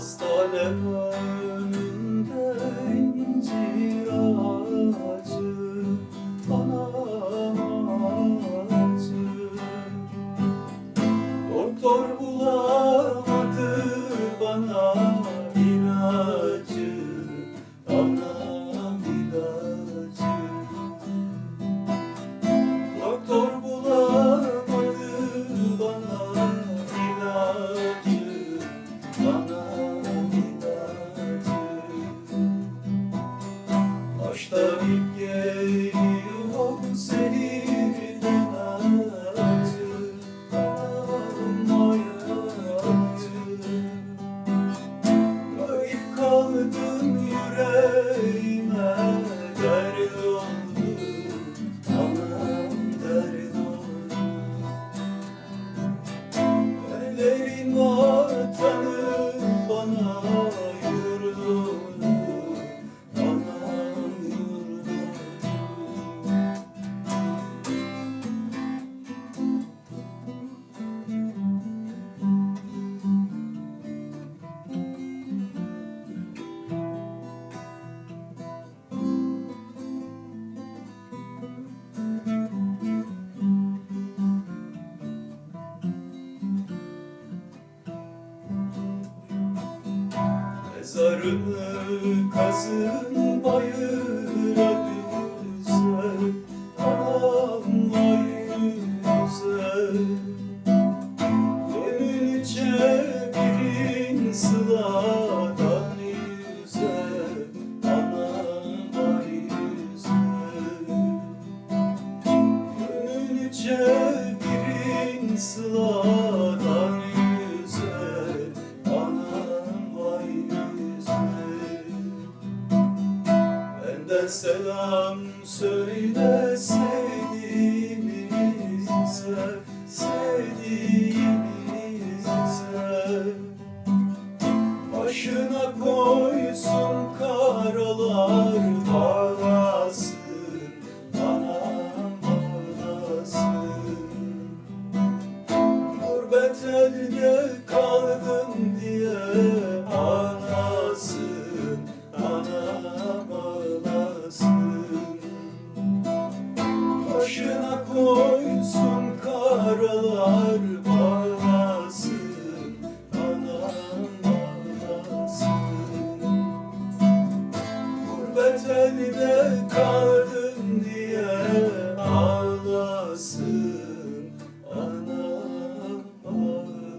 Hastane önünde incir ağacı Anam ağacı. Doktor bulamadı bana Başta bir geliyor Mezarını kazın bayıra Anam yüzer Gönül çevirin sıladan yüzer Anam yüzer Gönül çevirin sıladan Selam söyle sevdiğimize Sevdiğimize Başına koysun karalar bağlasın Başına koysun karalar bağlasın Anam ağlasın. Gurbet elde kaldım diye ağlasın Anam ağlasın